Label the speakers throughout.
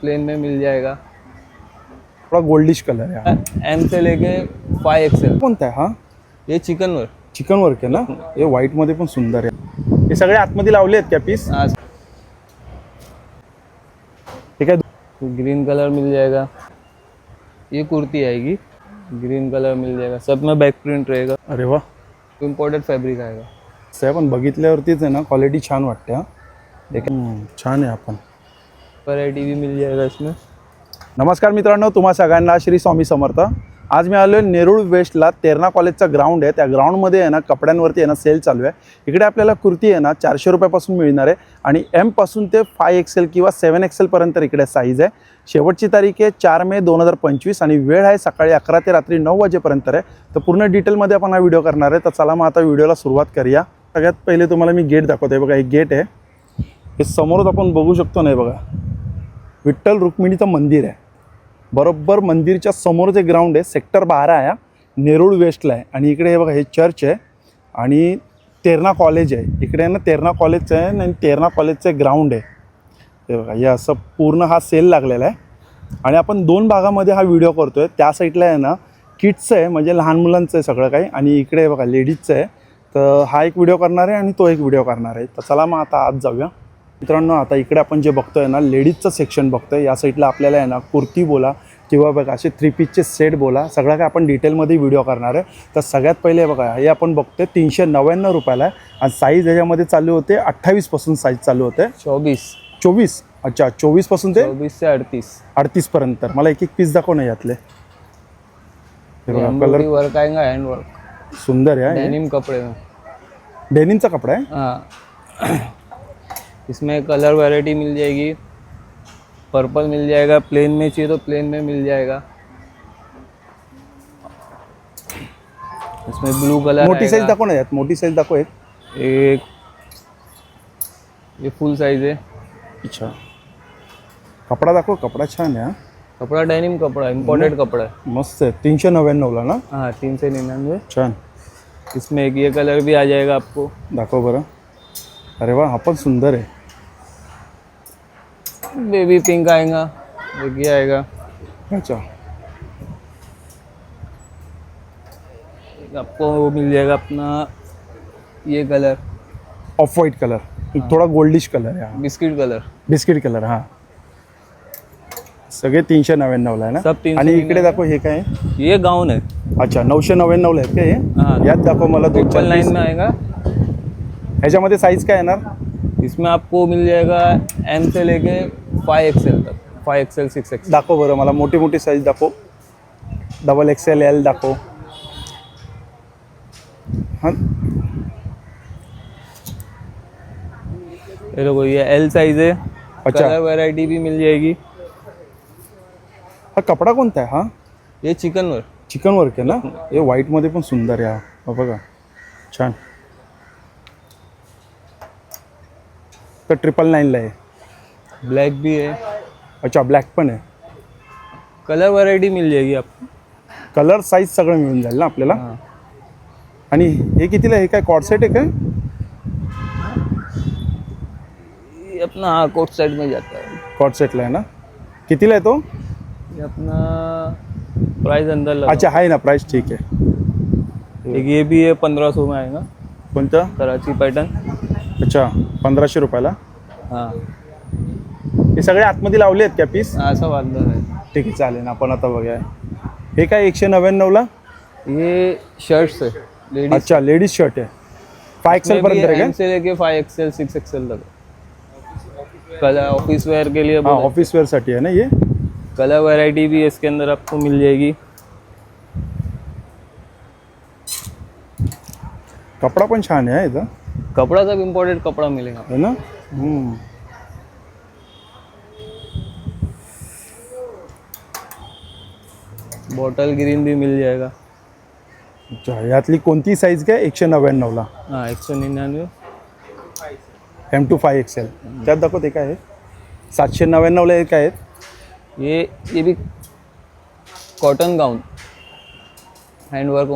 Speaker 1: Plain में मिल जाएगा।
Speaker 2: थोडा गोल्डिश कलर आहे हा.
Speaker 1: एम से लेके फाइव एक्सएल
Speaker 2: कोणता आहे हा?
Speaker 1: ये चिकन वर
Speaker 2: चिकन वर्क आहे ना? हे व्हाईटमध्ये पण सुंदर आहे. हे सगळे आतमध्ये लावले आहेत का पीस
Speaker 1: हाँ
Speaker 2: हे काय
Speaker 1: ग्रीन कलर मिल जाएगा। ये कुर्ती आएगी। ग्रीन कलर मिल जाएगा। सब में बैक प्रिंट रहेगा।
Speaker 2: अरे वा
Speaker 1: इम्पोर्टेड फैब्रिक आएगा।
Speaker 2: असं पण बघितल्यावरतीच आहे ना क्वालिटी छान वाटते हा. हे काय- हम्म, छान आहे आपण
Speaker 1: वैरायटी भी मिल जाएगा इसमें
Speaker 2: नमस्कार मित्रांनो तुम्हा सगळ्यांना श्री स्वामी समर्थ. आज मी आलो आहे नेरूळ वेस्टला तेरणा कॉलेजचा ग्राउंड आहे. त्या ग्राउंडमध्ये आहे ना कपड्यांवरती आहे ना सेल चालू आहे. इकडे आपल्याला कुर्ती आहे ना चारशे रुपयापासून मिळणार आहे. आणि एमपासून ते फाय एक्सेल किंवा सेवन एक्सेलपर्यंत इकडे साईज आहे. शेवटची तारीख आहे चार मे दोन हजार पंचवीस आणि वेळ आहे सकाळी अकरा ते रात्री नऊ वाजेपर्यंत आहे. तर पूर्ण डिटेलमध्ये आपण हा व्हिडिओ करणार आहे. तर चला मग आता व्हिडिओला सुरुवात करूया. सगळ्यात पहिले तुम्हाला मी गेट दाखवतो बघा एक गेट आहे. हे समोरच आपण बघू शकतो नाही बघा. विठ्ठल रुक्मिणीचं मंदिर आहे. बरोबर मंदिरच्या समोर जे ग्राउंड आहे सेक्टर बारा आहे. नेरूळ वेस्टला आहे. आणि इकडे हे बघा हे चर्च आहे. आणि तेरणा कॉलेज आहे. इकडे आहे ना तेरणा कॉलेजचं आहे आणि तेरणा कॉलेजचं ग्राउंड आहे. हे बघा हे असं पूर्ण हा सेल लागलेला आहे. आणि आपण दोन भागामध्ये हा व्हिडिओ करतो आहे त्या साईडला आहे ना किड्सचं आहे म्हणजे लहान मुलांचं आहे सगळं काही. आणि इकडे बघा लेडीजचं आहे. तर हा एक व्हिडिओ करणार आहे आणि तो एक व्हिडिओ करणार आहे. तर चला मग आता आज जाऊया. मित्रांनो आता इकडे आपण जे बघतोय ना लेडीजचं सेक्शन बघतोय. या साईडला आपल्याला आहे ना कुर्ती बोला किंवा बघा असे थ्री पीसचे सेट बोला. सगळं काय आपण डिटेलमध्ये व्हिडिओ करणार आहे. तर सगळ्यात पहिले बघा हे आपण बघतोय तीनशे नव्याण्णव रुपयाला आहे. आणि साईज ह्याच्यामध्ये चालू होते अठ्ठावीसपासून साईज चालू होते.
Speaker 1: चौबीस
Speaker 2: चोवीस? अच्छा चोवीसपासून ते
Speaker 1: चौबीस से अड़तीस.
Speaker 2: अडतीसपर्यंत मला एक एक पीस दाखव ना यातले. हे बघा कलर
Speaker 1: वर्क आएगा हैंड वर्क
Speaker 2: सुंदर आहे
Speaker 1: डेनिम कपड़े.
Speaker 2: डेनिमचा कपडा आहे?
Speaker 1: हाँ. इसमें कलर वैरायटी मिल जाएगी। पर्पल मिल जाएगा। प्लेन में चाहिए तो प्लेन में मिल जाएगा। इसमें ब्लू कलर
Speaker 2: मोठी साईज
Speaker 1: आएगा।
Speaker 2: दाखव ना यात मोठी साईज दाखव एक।
Speaker 1: एक ये फुल साइज है।
Speaker 2: अच्छा। कपडा दाखव कपडा छान आहे हा.
Speaker 1: कपड़ा डेनिम कपड़ा इम्पोर्टेड कपड़ा है।
Speaker 2: मस्त आहे तीनशे नव्याण्णवला ना?
Speaker 1: हाँ तीन से निन्यानवे।
Speaker 2: छान।
Speaker 1: इसमें एक ये कलर भी आ जाएगा आपको।
Speaker 2: दाखव बरं। अरे वा हा पण सुंदर आहे।
Speaker 1: बेबी पिंक आएगा ये आएगा।
Speaker 2: अच्छा।
Speaker 1: आपको वो मिल जाएगा अपना ये कलर।
Speaker 2: ऑफ व्हाईट कलर थोडा गोल्डिश कलर आहे हा।
Speaker 1: बिस्किट कलर
Speaker 2: बिस्किट कलर हा। सगळे तीनशे नव्याण्णवला आहे ना?
Speaker 1: सब तीन
Speaker 2: आणि इकडे दाखव हे काय आहे?
Speaker 1: ये गाउन है
Speaker 2: अच्छा नऊशे नव्याण्णवला आहेत का हे?
Speaker 1: हाँ.
Speaker 2: यात दाखव मला दोन चार
Speaker 1: ट्रिपल नाइन में आएगा.
Speaker 2: ह्याच्यामध्ये साईज काय येणार?
Speaker 1: इसमें आपको मिल जाएगा एम से लेके फाइव एक्सएल तक फाइव एक्सएल सिक्स एक्सएल
Speaker 2: दाखव बरं मला मोठी मोठी साईज दाखव डबल एक्सेल एल दाखव. हाँ?
Speaker 1: ये देखो ये एल साइज़ है
Speaker 2: अच्छा।
Speaker 1: कलर वैरायटी भी मिल जाएगी.
Speaker 2: हा कपडा कोणता आहे हा?
Speaker 1: ये चिकन वर्क
Speaker 2: चिकन वर्क आहे ना? हे व्हाईटमध्ये पण सुंदर आहे हा. हा. बघा. छान. तर ट्रिपल नाईनला आहे.
Speaker 1: ब्लैक भी है.
Speaker 2: अच्छा ब्लॅक पण आहे.
Speaker 1: कलर वैरायटी मिल जाएगी आपको.
Speaker 2: कलर साईज सगळं मिळून जाईल ना आपल्याला?
Speaker 1: हाँ.
Speaker 2: आणि हे कितीला आहे? हे काय कॉर्डसेट आहे काय?
Speaker 1: ये अपना हाँ कोट साइड में जाता है.
Speaker 2: आहे ना? कितीला आहे तो?
Speaker 1: ये अपना प्राइस अंदर लगा.
Speaker 2: अच्छा आहे ना प्राईस ठीक आहे.
Speaker 1: एक ये भी है पंद्रह सौ में आएगा.
Speaker 2: कोणतं?
Speaker 1: कराची पैटर्न
Speaker 2: अच्छा पंधराशे रुपयाला?
Speaker 1: हाँ.
Speaker 2: हे सगळे आतमध्ये लावले आहेत का पीस
Speaker 1: हाँ अंदर है
Speaker 2: ठीक आहे चालेल ना आपण आता बघूया. हे काय एकशे नव्याण्णवला?
Speaker 1: ये शर्ट्स है लेडीज
Speaker 2: अच्छा लेडीज शर्ट आहे. फाय एक्सेल पर्यंत आहे
Speaker 1: एम से लेके फाइव एक्सएल सिक्स एक्सएल तक. कलर ऑफिस वेयर के लिए
Speaker 2: हा ऑफिस वेअरसाठी आहे ना ये?
Speaker 1: कलर वैरायटी भी इसके अंदर आपको मिल जाएगी.
Speaker 2: कपडा पण छान आहे हा याचा
Speaker 1: कपड़ा सब इम्पोर्टेड कपड़ा मिलेगा.
Speaker 2: है ना? हम्म.
Speaker 1: बॉटल ग्रीन भी मिल जाएगा.
Speaker 2: अच्छा यातली कोणती साईज काय? एकशे नव्याण्णवला
Speaker 1: हाँ एक सौ निन्यानवे
Speaker 2: एम टू फाय एक्सेल त्यात दाखव ते काय आहे? सातशे नव्याण्णवला हे काय आहेत
Speaker 1: ये ये भी कॉटन गाउन हैंडवर्क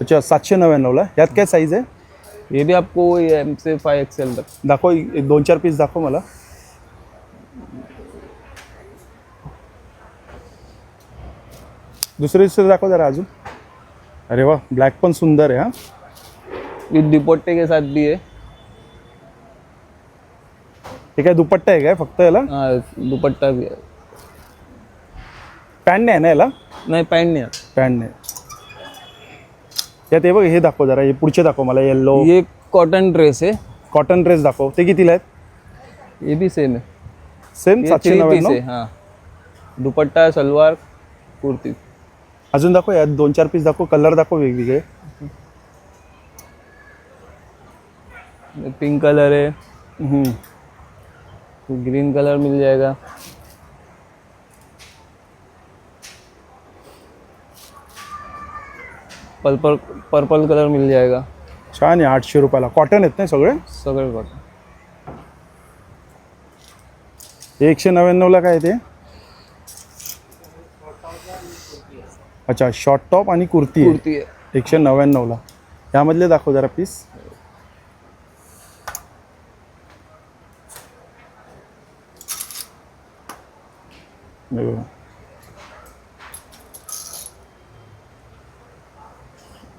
Speaker 2: अच्छा सातशे नव्याण्णवला यात काय साईज आहे?
Speaker 1: ये भी आपको एम से फाय एक्सेल तक।
Speaker 2: दाखव एक दोन चार पीस दाखव मला. दुसरे दुसरे दाखव जरा अजून. अरे वा ब्लॅक पण सुंदर आहे हा.
Speaker 1: विथ दुपट्टे के साथ भी है।
Speaker 2: हे काय दुपट्टा आहे काय फक्त याला?
Speaker 1: हा, दुपट्टा भी है।
Speaker 2: पॅन्ट नाही ना याला?
Speaker 1: नाही पॅन्ट नाही
Speaker 2: पॅन्ट नाही. यात हे बघ हे दाखव जरा हे पुढचे दाखव मला येल्लो
Speaker 1: ये कॉटन ड्रेस है
Speaker 2: कॉटन ड्रेस दाखव. ते कितीला आहेत?
Speaker 1: ये भी सेम है
Speaker 2: सेम
Speaker 1: ये
Speaker 2: सातशे नव्याण्णव?
Speaker 1: है हाँ. दुपट्टा सलवार कुर्ती.
Speaker 2: अजून दाखव यात दोन चार पीस दाखव कलर दाखव वेगवेगळे.
Speaker 1: पिंक कलर है
Speaker 2: हम्म.
Speaker 1: ग्रीन कलर मिल जाएगा. पर्पल पर्पल कलर मिल जाएगा।
Speaker 2: छान आहे आठशे रुपयाला. कॉटन आहेत ना सगळे?
Speaker 1: सगळे कॉटन
Speaker 2: एकशे नव्याण्णवला काय आहे ते? अच्छा शॉर्ट टॉप आणि कुर्ती आहे.
Speaker 1: कुर्ती है
Speaker 2: एकशे नव्याण्णवला. यामधले दाखव जरा पीस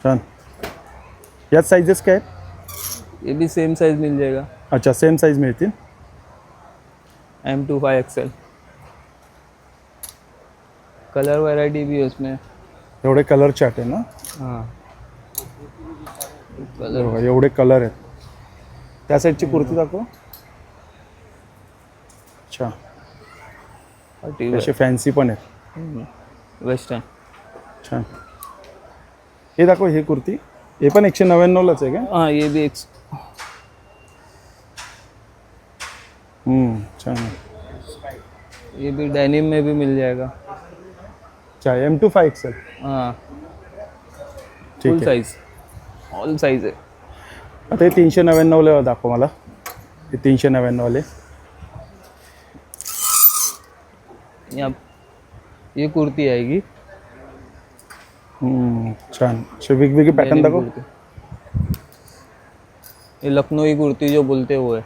Speaker 2: छान. यात साईजेस काय आहेत?
Speaker 1: ये भी सेम साइज मिल जाएगा
Speaker 2: अच्छा सेम साईज मिळतील.
Speaker 1: M two five XL colour variety भी है उसमें.
Speaker 2: एवढे कलर चार्ट आहे ना?
Speaker 1: हाँ.
Speaker 2: हे
Speaker 1: कलर
Speaker 2: बघा, एवढे कलर आहेत. त्या साईडची कुर्ती दाखव. अच्छा. असे फॅन्सी पण आहेत.
Speaker 1: वेस्टर्न
Speaker 2: छान. हे दाखव हे कुर्ती. हे पण एकशे नव्याण्णवलाच आहे का?
Speaker 1: हाँ ये भी एक
Speaker 2: हम्म, छान आहे.
Speaker 1: ये भी डेनिम में भी मिल जाएगा.
Speaker 2: अच्छा एम टू फाय एक्सेल
Speaker 1: हाँ.
Speaker 2: ठीक
Speaker 1: फुल
Speaker 2: आहे.
Speaker 1: साइज ऑल साइज है
Speaker 2: आता हे तीनशे नव्याण्णवला दाखव मला. हे तीनशे नव्याण्णवले.
Speaker 1: यहाँ ये कुर्ती आएगी.
Speaker 2: छान. असे वेगवेगळे पॅटर्न दाखव.
Speaker 1: कुर्ती। ये लखनऊ कुर्ती जो बोलते हुए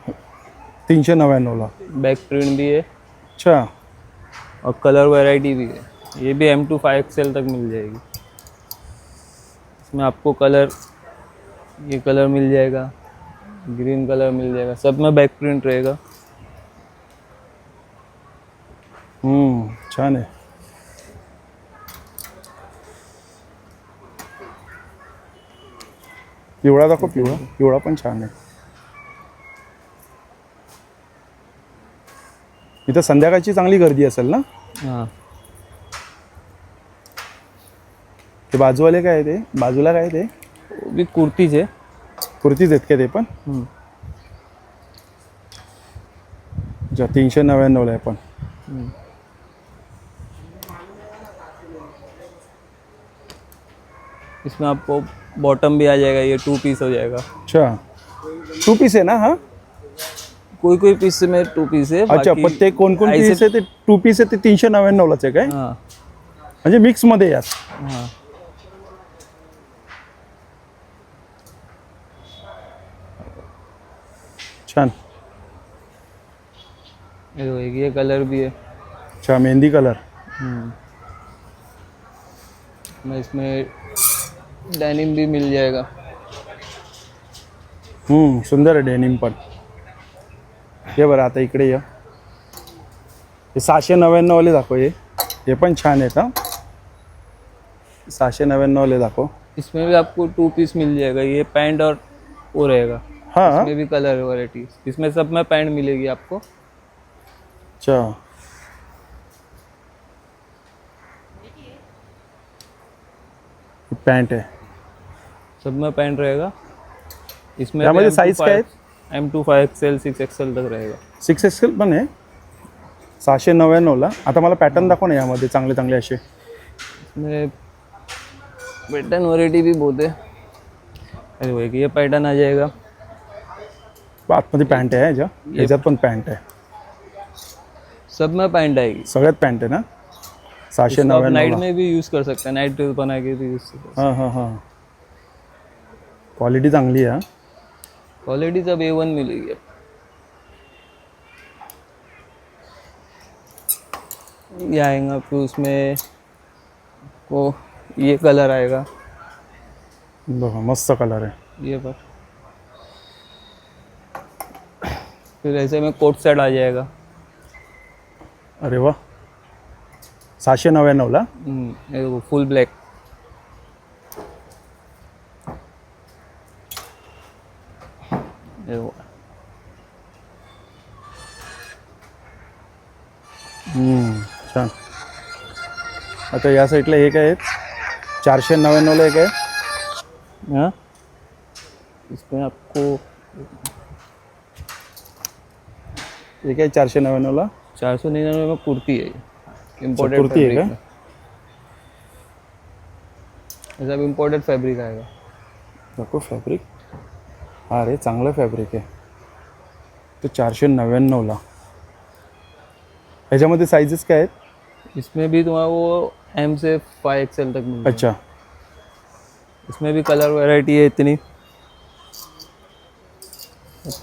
Speaker 2: तीनशे नव्याण्णवला.
Speaker 1: बैक प्रिंट भी है.
Speaker 2: अच्छा.
Speaker 1: और कलर वैरायटी भी है. ये भी एम टू फाइव एक्सएल तक मिल जाएगी. इसमें आपको कलर ये कलर मिल जाएगा. ग्रीन कलर मिल जाएगा. सब में बैक प्रिंट रहेगा.
Speaker 2: हम्म, छान आहे पिवळा दाखव पिवळा. पिवळा पण छान आहे. इथं संध्याकाळची चांगली गर्दी असेल ना?
Speaker 1: हाँ.
Speaker 2: ते बाजूवाले काय आहे ते? बाजूला काय आहे ते?
Speaker 1: कुर्तीज है
Speaker 2: कुर्तीच आहेत का ते पण?
Speaker 1: हम्म।
Speaker 2: अच्छा तीनशे नव्याण्णवला आहे पण.
Speaker 1: इसमें आपको बॉटम भी आ जाएगा ये टू पीस हो जाएगा।
Speaker 2: अच्छा। टू पीस है ना हाँ?
Speaker 1: कोई कोई पीस में टू पीस है
Speaker 2: अच्छा
Speaker 1: बाकी
Speaker 2: पण ते कोण कोण पीस आहे ते टू पीस आहे ते तीनशे नव्याण्णवलाच आहे काय
Speaker 1: हाँ?
Speaker 2: म्हणजे मिक्समध्ये यात
Speaker 1: हाँ।
Speaker 2: छान।
Speaker 1: ये कलर भी है।
Speaker 2: अच्छा मेहंदी कलर
Speaker 1: मैं इसमें डेनिम भी मिल जाएगा।
Speaker 2: हम्म, सुंदर आहे डेनिम पण हे बरं आता इकडे ये हे सहाशे नव्याण्णवले दाखव हे हे पण छान आहेत हा सहाशे नव्याण्णवले दाखव
Speaker 1: इसमें भी आपको टू पीस मिल जाएगा। ये पैंट और वो रहेगा।
Speaker 2: हाँ।
Speaker 1: इसमें भी कलर वैरायटी इसमें सब में पैंट मिलेगी आपको।
Speaker 2: अच्छा। पैंट आहे
Speaker 1: सब में पैंट रहेगा। इसमें
Speaker 2: यामध्ये size काय आहेत?
Speaker 1: M two five XL six XL तक रहेगा।
Speaker 2: सिक्स एक्सेल पण आहे. सहाशे नव्याण्णवला. आता मला पॅटर्न दाखव ना यामध्ये चांगले चांगले असे.
Speaker 1: पैटर्न वैरायटी भी बहुत है। अरे वो एक ये पैटर्न आ जाएगा।
Speaker 2: आतमध्ये पॅन्ट आहे ह्याच्या ह्याच्यात पण पॅन्ट आहे.
Speaker 1: सब में पैंट आएगी।
Speaker 2: सगळ्यात पॅन्ट आहे ना? सहाशे
Speaker 1: नाइट
Speaker 2: नव्याण्णवला.
Speaker 1: में भी यूज़ कर सकते हैं नाइट ड्रेस बना के भी यूज़ कर सकते
Speaker 2: हां हां हां. क्वालिटी चांगली आहे हा.
Speaker 1: हैं क्वालिटी सब ए वन मिलेगी आपको। ये आएगा आपको उसमें आपको ये कलर आएगा.
Speaker 2: बघा मस्त कलर आहे.
Speaker 1: ये पर फिर ऐसे में कोट सेट आ जाएगा.
Speaker 2: अरे वा सहाशे नव्याण्णवला?
Speaker 1: हम्म, ये देखो फुल ब्लैक
Speaker 2: हम्म, छान. आता या साईडला एक आहेत. चारशे नव्याण्णवला एक आहे.
Speaker 1: हाँ? इसमें आपको
Speaker 2: एक आहे चारशे नव्याण्णवला.
Speaker 1: चार सौ निन्यानवे में कुर्ती है इम्पोर्टेड
Speaker 2: कुर्ती है क्या?
Speaker 1: सब इम्पोर्टेड फैब्रिक आएगा
Speaker 2: नको फॅब्रिक हा रे चांगलं फॅब्रिक आहे. तो चारशे नव्याण्णवला. ह्याच्यामध्ये साईजेस काय आहेत?
Speaker 1: इसमें भी तुम्हारा वो एम से फाइव एक्सएल तक मिल
Speaker 2: अच्छा.
Speaker 1: इसमें भी कलर वैरायटी है इतनी।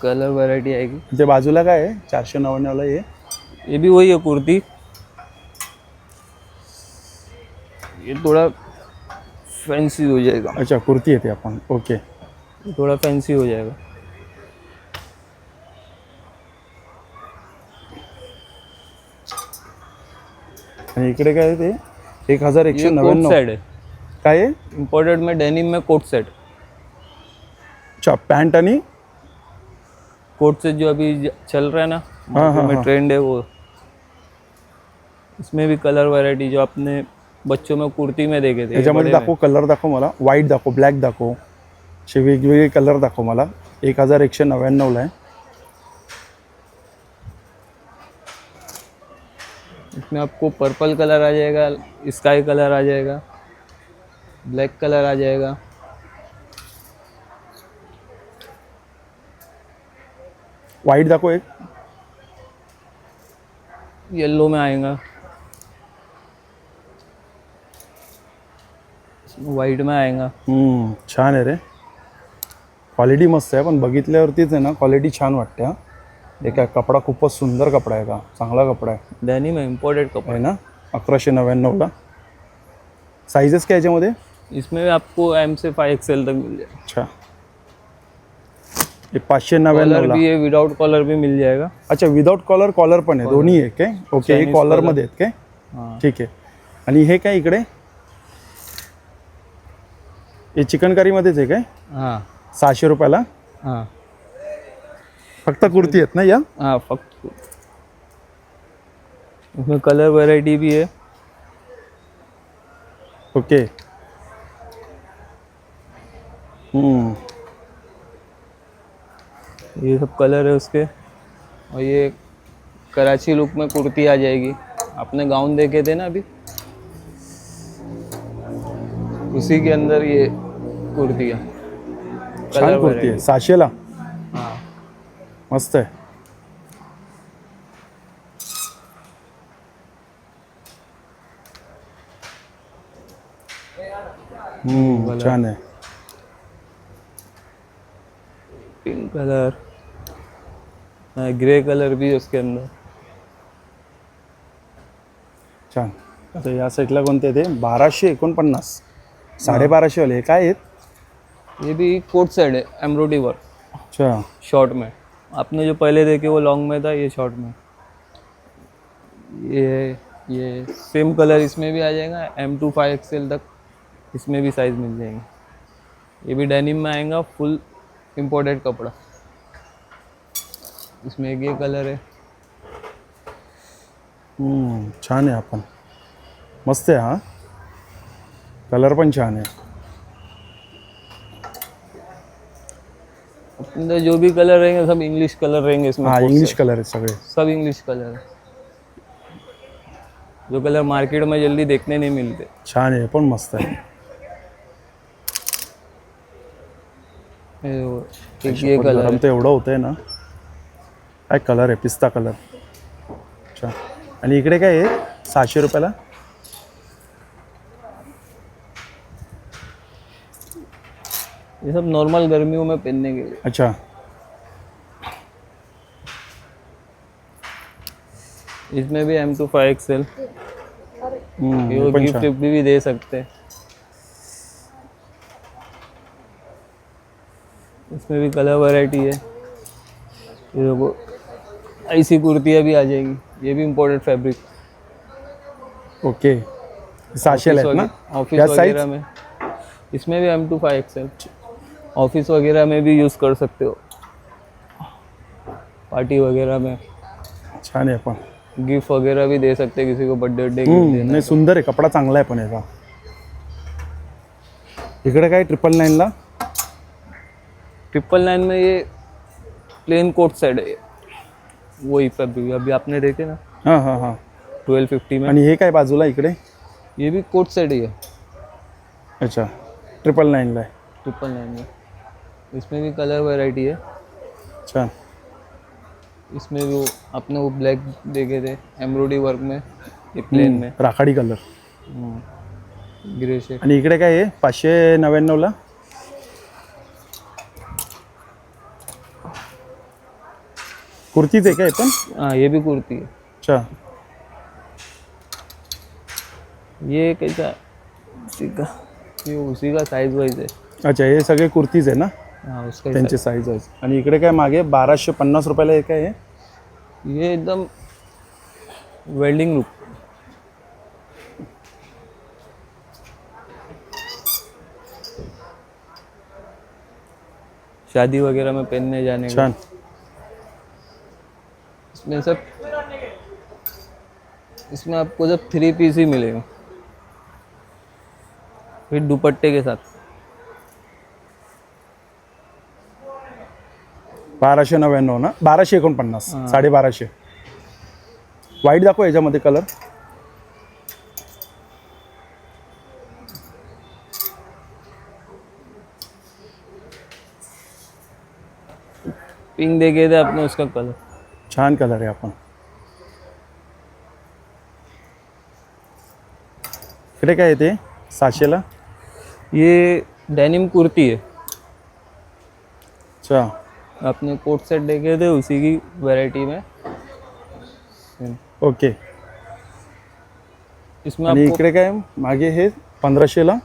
Speaker 1: कलर वैरायटी आएगी।
Speaker 2: ते बाजूला काय आहे? चारशे नव्याण्णवला हे
Speaker 1: ये भी वही है कुर्ती। ये थोड़ा फैंसी हो जाएगा।
Speaker 2: अच्छा कुर्ती येते आपण. ओके
Speaker 1: थोड़ा फैंसी हो जाएगा।
Speaker 2: आणि इकडे काय आहे ते एक हज़ार एकशे
Speaker 1: ये कोट
Speaker 2: नव्याण्णव
Speaker 1: सेट है।
Speaker 2: काय आहे
Speaker 1: इम्पोर्टेड में डेनिम में कोट सेट
Speaker 2: अच्छा पॅन्ट आणि
Speaker 1: कोट सेट जो अभी ज- चल रहा है ना
Speaker 2: हाँ,
Speaker 1: मार्केट
Speaker 2: हाँ,
Speaker 1: में
Speaker 2: हाँ।
Speaker 1: ट्रेंड है वो। इसमें भी कलर वैरायटी जो आपने बच्चों में कुर्ती में देखे थे ये
Speaker 2: याच्यामध्ये
Speaker 1: बड़े
Speaker 2: दाखव कलर दाखव मला व्हाईट दाखव ब्लॅक दाखव असे वेगवेगळे कलर दाखव मला. एक हजार एकशे नव्याण्णवला आहे।
Speaker 1: इसमें आपको पर्पल कलर आ जाएगा स्काई कलर आ जाएगा ब्लैक कलर आ जाएगा।
Speaker 2: व्हाईट दाखव एक.
Speaker 1: येलो में आएगा। वाइट में आएगा।
Speaker 2: हम्म, छान आहे रे. क्वालिटी मस्त आहे पण बघितल्यावरतीच आहे ना क्वालिटी छान वाटते हा. हे काय कपडा खूपच सुंदर कपडा आहे का? चांगला कपडा आहे.
Speaker 1: डेनिम है इम्पोर्टेड कपड़ा.
Speaker 2: आहे ना? अकराशे नव्याण्णवला. साईजेस काय याच्यामध्ये?
Speaker 1: इसमें आपको एम से फाइव एक्सएल तक मिल जाएगा.
Speaker 2: अच्छा. हे पाचशे
Speaker 1: कलर
Speaker 2: नव्याण्णवला.
Speaker 1: भी है विदाउट कलर भी मिल जाएगा.
Speaker 2: अच्छा विदाउट कॉलर कॉलर पण आहे. दोन्ही आहे. काय ओके हे
Speaker 1: Chinese
Speaker 2: कॉलरमध्ये आहेत काय?
Speaker 1: हाँ.
Speaker 2: ठीक आहे. आणि हे काय इकडे? हे चिकनकरीमध्येच आहे काय?
Speaker 1: हाँ.
Speaker 2: सहाशे रुपयाला?
Speaker 1: हाँ.
Speaker 2: फक्त कुर्ती आहेत ना या?
Speaker 1: हाँ फक्त इसमें कलर वैरायटी भी है
Speaker 2: ओके. हम्म,
Speaker 1: ये सब कलर है उसके. और ये कराची लुक में कुर्ती आ जाएगी. आपने गाउन देखे थे ना अभी? उसी के अंदर ये कुर्तियाँ.
Speaker 2: छान कुर्ती आहे सहाशेला मस्त आहे. हम्म, छान आहे.
Speaker 1: पिंक कलर ग्रे कलर भी उसके अंदर.
Speaker 2: छान. आता या साईडला कोणते ते बाराशे एकोणपन्नास. साडेबाराशे वाले हे काय आहेत?
Speaker 1: ये भी कोट साइड है एम्ब्रॉयडरी वर्क।
Speaker 2: अच्छा।
Speaker 1: शॉर्ट में। आपने जो पहले देखे वो लॉन्ग में था ये शॉर्ट में। ये ये सेम कलर इसमें भी आ जाएगा एम टू फाइव एक्सएल तक इसमें भी साइज़ मिल जाएँगे। ये भी डेनिम में आएगा फुल इम्पोर्टेड कपड़ा। इसमें एक ये कलर है।
Speaker 2: हम्म, छान आहे आपण मस्त आहे हा? कलर पण छान आहे
Speaker 1: अपने जो भी कलर रहेंगे सब इंग्लिश कलर रहेंगे इसमें
Speaker 2: हा इंग्लिश। कलर आहेत सगळे
Speaker 1: सब इंग्लिश कलर है। जो कलर मार्केट में जल्दी देखने नहीं मिलते।
Speaker 2: छान आहे पण मस्त आहे
Speaker 1: ये वो, एक ये
Speaker 2: पण
Speaker 1: कलर
Speaker 2: गरम
Speaker 1: है।
Speaker 2: तर एवढं होतंय ना। काय कलर आहे? पिस्ता कलर अच्छा. आणि इकडे काय आहे? सहाशे रुपयाला?
Speaker 1: ये सब नॉर्मल गर्मियों में पहनने के लिए।
Speaker 2: अच्छा।
Speaker 1: इसमें भी एम टू फाइव एक्सएल
Speaker 2: हे।
Speaker 1: गिफ्ट. विफ्ट भी दे सकते हैं। इसमें भी कलर वैरायटी है। ये देखो ऐसी कुर्तियाँ भी आ जाएगी। ये भी इम्पोर्टेड फैब्रिक
Speaker 2: ओके सहाशेला आहेत ना?
Speaker 1: ऑफ़िस वगैरह में। इसमें भी M two five XL office वगैरह में भी यूज़ कर सकते हो। पार्टी वगैरह में।
Speaker 2: छान आहे पण.
Speaker 1: गिफ्ट वगैरह भी दे सकते हैं किसी को बर्थडे गिफ्ट
Speaker 2: हम्म, नाही सुंदर आहे कपडा चांगला आहे पण याचा. इकडे काय ट्रिपल नाईनला
Speaker 1: ट्रिपल नाइन में ये प्लेन कोट सेट है। ये। वही फैब्रिक अभी आपने देखे ना?
Speaker 2: हां हां हां.
Speaker 1: ट्वेल्व फिफ्टी में।
Speaker 2: आणि हे काय बाजूला इकडे?
Speaker 1: ये भी कोट सेट ही है।
Speaker 2: अच्छा ट्रिपल नाईनला आहे.
Speaker 1: ट्रिपल नाइन में। इसमें भी कलर वैरायटी है।
Speaker 2: छान
Speaker 1: इसमें भी वो आपने वो ब्लैक देखे थे एम्ब्रॉयडरी वर्क में ये प्लेन में।
Speaker 2: राखाडी कलर
Speaker 1: ग्रे शेड
Speaker 2: आणि इकडे काय आहे? पाचशे नव्याण्णवला कुर्तीच आहे काय पण?
Speaker 1: हाँ ये भी कुर्ती है
Speaker 2: अच्छा।
Speaker 1: ये कैसा उसी का ये उसी का साइज वाइज है
Speaker 2: अच्छा हे सगळे कुर्तीज आहे ना?
Speaker 1: हाँ उसका ही
Speaker 2: त्यांचे साईज वाईज आणि इकडे काय मागे? बाराशे पन्नास रुपयाला हे काय आहे.
Speaker 1: ये एकदम वेल्डिंग लुक शादी वगैरह में पहनने जाने का।
Speaker 2: छान.
Speaker 1: इसमें सब इसमें आपको जब थ्री पीस ही मिलेगा। फिर दुपट्टे के साथ।
Speaker 2: बाराशे नव्याण्णव ना? बाराशे एकोणपन्नास. साडेबाराशे. व्हाईट दाखव याच्यामध्ये कलर
Speaker 1: पिंक देखे थे आपने उसका कलर
Speaker 2: छान कलर आहे आपण. इकडे काय येते सातशेला
Speaker 1: ये डेनिम कुर्ती है
Speaker 2: अच्छा.
Speaker 1: आपने कोट सेट देखे थे उसी की वैरायटी में।
Speaker 2: ओके
Speaker 1: इसमें
Speaker 2: आणि
Speaker 1: आपको
Speaker 2: इकडे काय? मागे हे पंधराशेला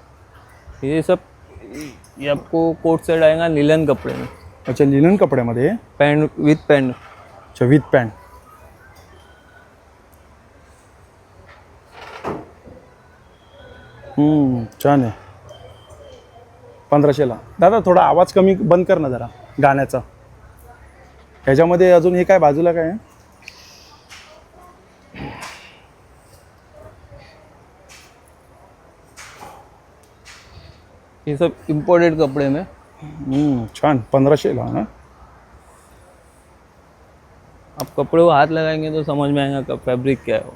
Speaker 1: ये सब ये आपको कोट सेट आएगा नीलन कपड़े में।
Speaker 2: अच्छा लिनन कपड्यामध्ये? आहे.
Speaker 1: पैंट विथ पैंट
Speaker 2: अच्छा विथ पॅन्ट हम्म, छान आहे. पंधराशेला दादा थोडा आवाज कमी बंद कर ना जरा गाण्याचा. ह्याच्यामध्ये अजून हे काय बाजूला काय आहे?
Speaker 1: ये सब इम्पोर्टेड कपड़े में
Speaker 2: हम्म, छान. पंधराशेला ना
Speaker 1: आप कपड़े को हाथ लगाएंगे तो समझ में आएगा कब फैब्रिक क्या है वो।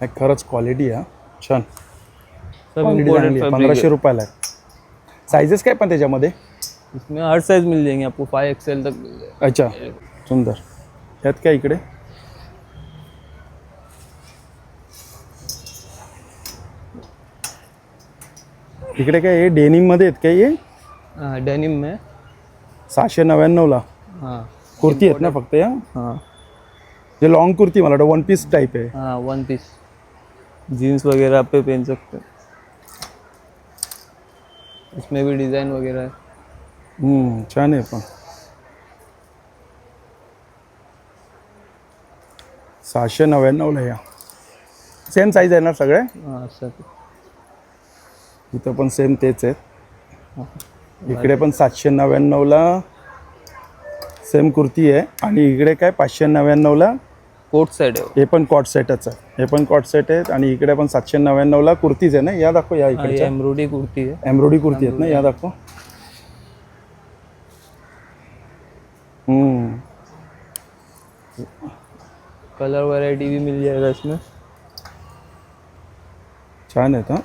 Speaker 2: नाही, खरंच क्वालिटी आहे हा. छान.
Speaker 1: सब
Speaker 2: क्वालिटी
Speaker 1: इम्पोर्टेड
Speaker 2: चांगली आहे.
Speaker 1: फैब्रिक
Speaker 2: पंधराशे रुपयाला आहे. सायझेस काय पण त्याच्यामध्ये?
Speaker 1: इसमें हर साइज मिल जाएंगे आपको फाइव एक्सएल तक मिल जाएगा।
Speaker 2: अच्छा सुंदर। यात काय इकडे? इकडे काय हे डेनिममध्ये आहेत काय हे?
Speaker 1: हाँ डेनिम में.
Speaker 2: सहाशे नव्याण्णवला
Speaker 1: हाँ.
Speaker 2: कुर्ती आहेत ना फक्त या?
Speaker 1: हाँ.
Speaker 2: जे लॉंग कुर्ती मला वाटतं वन पीस टाईप आहे.
Speaker 1: हाँ वन पीस जीन्स वगैरह आप पे पहन सकते हैं. इसमें भी डिज़ाइन वगैरह है.
Speaker 2: हम्म, छान आहे पण. सहाशे नव्याण्णवला या. सेम साईज आहे ना सगळे?
Speaker 1: हाँ
Speaker 2: इथं पण सेम तेच आहेत. इकडे पण सातशे नव्याण्णवला सेम कुर्ती आहे. आणि इकडे काय पाचशे नव्याण्णवला?
Speaker 1: कोट सेट है वो
Speaker 2: हे पण कॉट सेटच आहे. हे पण कॉट सेट आहेत. आणि इकडे पण सातशे नव्याण्णवला कुर्तीज आहे ना? या दाखव या
Speaker 1: हाँ
Speaker 2: इकडच्या.
Speaker 1: एम्ब्रॉयडरी कुर्ती है
Speaker 2: एम्ब्रॉयडरी कुर्ती आहेत ना? या दाखव. हम्म,
Speaker 1: कलर वैरायटी भी मिल जाएगा इसमें.
Speaker 2: छान आहेत हां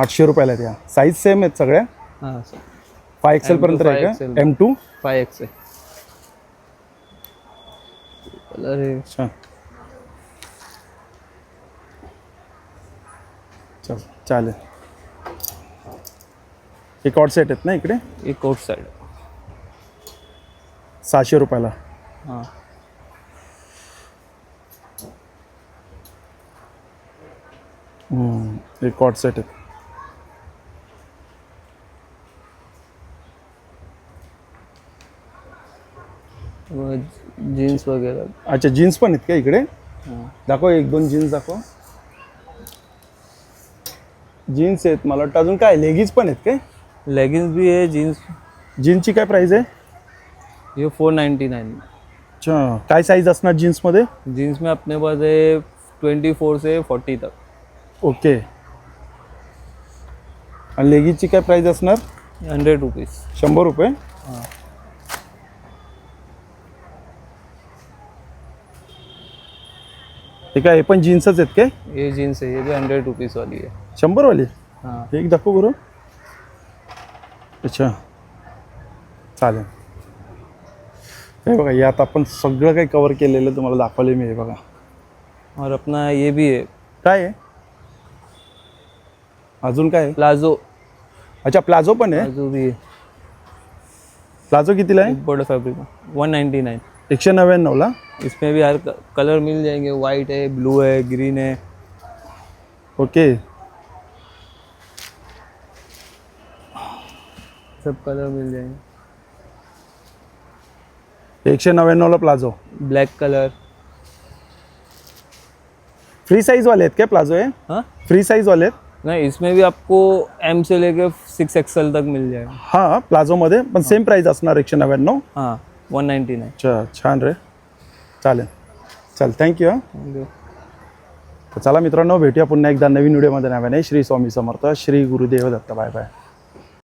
Speaker 2: आठशे रुपयाला आहेत या. साईज सेम आहेत सगळ्या?
Speaker 1: हाँ.
Speaker 2: फाय एक्सेल पर्यंत आहे
Speaker 1: 5XL.
Speaker 2: का? एम टू
Speaker 1: फाइव एक्स है कलर है.
Speaker 2: छान. चल चालेल. हे कॉट सेट आहेत ना इकडे?
Speaker 1: ये कोट सेट
Speaker 2: सहाशे रुपयाला.
Speaker 1: हाँ.
Speaker 2: एक कॉट सेट आहे.
Speaker 1: जीन्स वगैरह
Speaker 2: अच्छा जीन्स पण आहेत का इकडे?
Speaker 1: हाँ.
Speaker 2: दाखव एक दोन जीन्स दाखव. जीन्स आहेत मला वाटतं अजून काय लेगीज पण आहेत काय?
Speaker 1: लेगिंग्स भी है जीन्स
Speaker 2: जीन्सची काय प्राईस आहे?
Speaker 1: ये फोर नाइन्टी नाइन.
Speaker 2: अच्छा. काय साईज असणार जीन्समध्ये
Speaker 1: जीन्स में अपने पास है ट्वेंटी फोर से फोर्टी तक.
Speaker 2: ओके. आणि लेगीजची काय प्राईस असणार?
Speaker 1: हंड्रेड रुपीज़
Speaker 2: शंभर रुपये?
Speaker 1: हाँ.
Speaker 2: हे काय हे पण जीन्सच आहेत काय?
Speaker 1: ये जीन्स है ये भी हंड्रेड रुपीज़ वाली है
Speaker 2: शंभरवाली?
Speaker 1: हाँ.
Speaker 2: एक दाखव बरं. अच्छा. चालेल. हे बघा यात आपण सगळं काही कवर केलेलं तुम्हाला दाखवले मी हे बघा.
Speaker 1: और अपना ये भी है.
Speaker 2: काय आहे? अजून काय आहे?
Speaker 1: प्लाजो
Speaker 2: अच्छा प्लाझो पण आहे?
Speaker 1: प्लाजो भी है.
Speaker 2: प्लाझो कितीला आहे?
Speaker 1: Imported fabric one ninety nine
Speaker 2: एकशे नव्याण्णवला
Speaker 1: इसमें भी हर कलर मिल जाएंगे. वाइट है ब्लू है ग्रीन है.
Speaker 2: ओके
Speaker 1: सब कलर मिल जाएंगे.
Speaker 2: एकशे नव्याण्णवला प्लाझो
Speaker 1: ब्लैक कलर
Speaker 2: फ्री साईजवाले आहेत काय प्लाझो आहे
Speaker 1: हाँ?
Speaker 2: फ्री साईजवाले आहेत?
Speaker 1: नहीं इसमें भी आपको एम से लेके सिक्स एक्सएल तक मिल जाएगा।
Speaker 2: हां प्लाझोमध्ये पण सेम प्राईस असणार एकशे नव्याण्णव.
Speaker 1: हाँ वन नाइन्टी नाइन
Speaker 2: अच्छा छान रे. चालेल. चालेल थँक्यू हां.
Speaker 1: थैंक यू
Speaker 2: तर चला मित्रांनो भेटूया पुन्हा एकदा नवीन व्हिडिओमध्ये नव्याने. श्री स्वामी समर्थ श्री गुरुदेव दत्त. Bye bye